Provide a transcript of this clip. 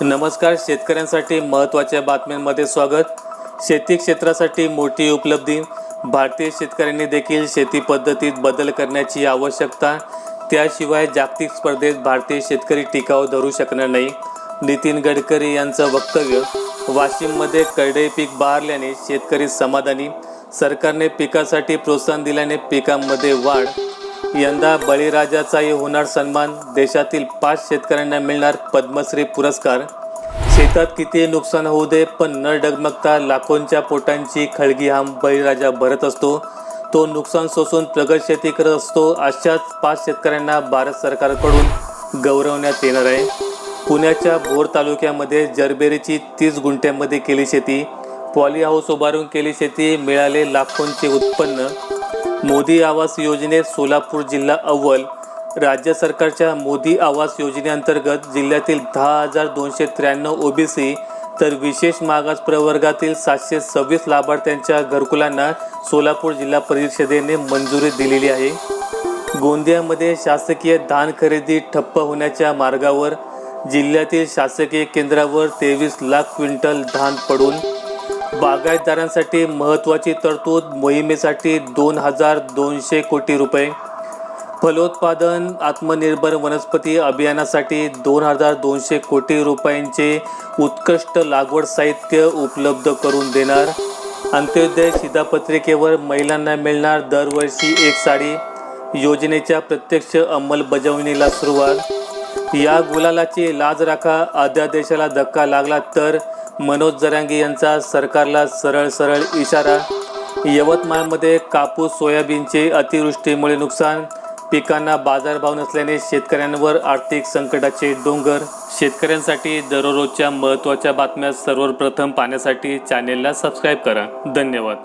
नमस्कार शेतकऱ्यांसाठी महत्त्वाच्या बातम्यांमध्ये स्वागत. शेती क्षेत्रासाठी मोठी उपलब्धी. भारतीय शेतकऱ्यांनी देखील शेती पद्धतीत बदल करण्याची आवश्यकता. त्याशिवाय जागतिक स्पर्धेत भारतीय शेतकरी टिकाव धरू शकणार नाही. नितीन गडकरी यांचं वक्तव्य वाशिममध्ये करडई पीक बहारल्याने शेतकरी समाधानी. सरकारने पिकासाठी प्रोत्साहन दिल्याने पिकांमध्ये वाढ. यंदा बळीराजाचाही होणार सन्मान. देशातील पाच शेतकऱ्यांना मिळणार पद्मश्री पुरस्कार. शेतात किती नुकसान होऊ दे पण न डगमगता लाखोंच्या पोटांची खळगी हा बळीराजा भरत असतो. तो नुकसान सोसून प्रगत शेती करत असतो अशाच पाच शेतकऱ्यांना भारत सरकारकडून गौरवण्यात येणार आहे. पुण्याच्या भोर तालुक्यामध्ये जरबेरीची तीस गुंठ्यामध्ये केली शेती. पॉली हाऊस उभारून केली शेती मिळाले लाखोंचे उत्पन्न. मोदी आवास योजनेत सोलापूर जिल्हा अव्वल. राज्य सरकारच्या मोदी आवास योजनेअंतर्गत जिल्ह्यातील दहा हजार दोनशे त्र्याण्णव ओबीसी तर विशेष मागास प्रवर्गातील सातशे सव्वीस लाभार्थ्यांच्या घरकुलांना सोलापूर जिल्हा परिषदेने मंजुरी दिलेली आहे. गोंदियामध्ये शासकीय धान खरेदी ठप्प होण्याच्या मार्गावर जिल्ह्यातील शासकीय केंद्रावर तेवीस लाख क्विंटल धान पडून बागायतदारांसाठी महत्त्वाची तरतूद मोहिमेसाठी दोन हजार दोनशे कोटी रुपये. फलोत्पादन आत्मनिर्भर वनस्पती अभियानासाठी दोन हजार दोनशे कोटी रुपयांचे उत्कृष्ट लागवड साहित्य उपलब्ध करून देणार. अंत्योदय शिधापत्रिकेवर महिलांना मिळणार दरवर्षी एक साडी. योजनेच्या प्रत्यक्ष अंमलबजावणीला सुरुवात. या गुलालाची लाज राखा अध्यादेशाला धक्का लागला तर मनोज जरांगे यांचा सरकारला सरळ सरळ इशारा. यवतमाळमध्ये कापूस सोयाबीनचे अतिवृष्टीमुळे नुकसान पिकांना बाजारभाव नसल्याने शेतकऱ्यांवर आर्थिक संकटाचे डोंगर. शेतकऱ्यांसाठी दररोजच्या महत्त्वाच्या बातम्या सर्वप्रथम पाहण्यासाठी चॅनेलला सबस्क्राईब करा. धन्यवाद.